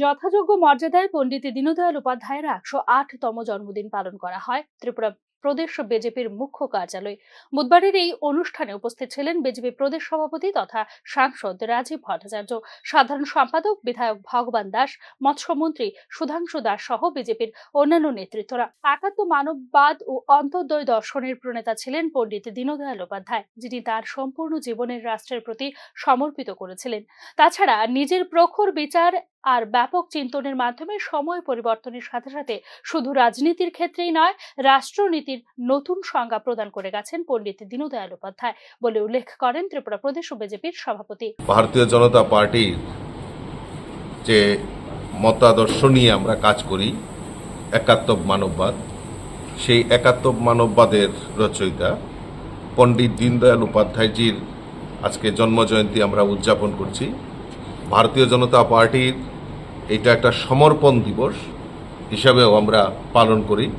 যথাযোগ্য মর্যাদায় পণ্ডিত দীনদয়াল উপাধ্যায়ের একশো আটতম জন্মদিন পালন করা হয়। ত্রিপুরা প্রদেশ বিজেপির মুখ্য কার্যালয়। বুধবারের এই অনুষ্ঠানে উপস্থিত ছিলেন বিজেপি প্রদেশ সভাপতি তথা সাংসদ রাজীব ভট্টাচার্য, সাধারণ সম্পাদক বিধায়ক ভগবান দাস, মৎস্যমন্ত্রী সুধাংশু দাস সহ বিজেপির অন্যান্য নেতৃত্বরা। একাত্ম মানববাদ ও অন্তর্দয় দর্শনের প্রণেতা ছিলেন পণ্ডিত দীনদয়াল উপাধ্যায়, যিনি তার সম্পূর্ণ জীবনের রাষ্ট্রের প্রতি সমর্পিত করেছিলেন। তাছাড়া নিজের প্রখর বিচার আর ব্যাপক চিন্তনের মাধ্যমে সময় পরিবর্তনের সাথে সাথে শুধু রাজনীতির ক্ষেত্রেই নয়, রাষ্ট্রনীতির নতুন সংজ্ঞা প্রদান করে গেছেন পণ্ডিত দীনদয়াল উপাধ্যায় বলে উল্লেখ করেন ত্রিপুরা প্রদেশ বিজেপির সভাপতি। ভারতীয় জনতা পার্টির যে মতাদর্শ নিয়ে আমরা কাজ করি একাত্ম মানববাদ, সেই একাত্ম মানববাদের রচয়িতা পণ্ডিত দীনদয়াল উপাধ্যায়জির আজকে জন্মজয়ন্তী আমরা উদযাপন করছি। ভারতীয় জনতা পার্টির এটা একটা সমর্পণ দিবস হিসাবেও আমরা পালন করি।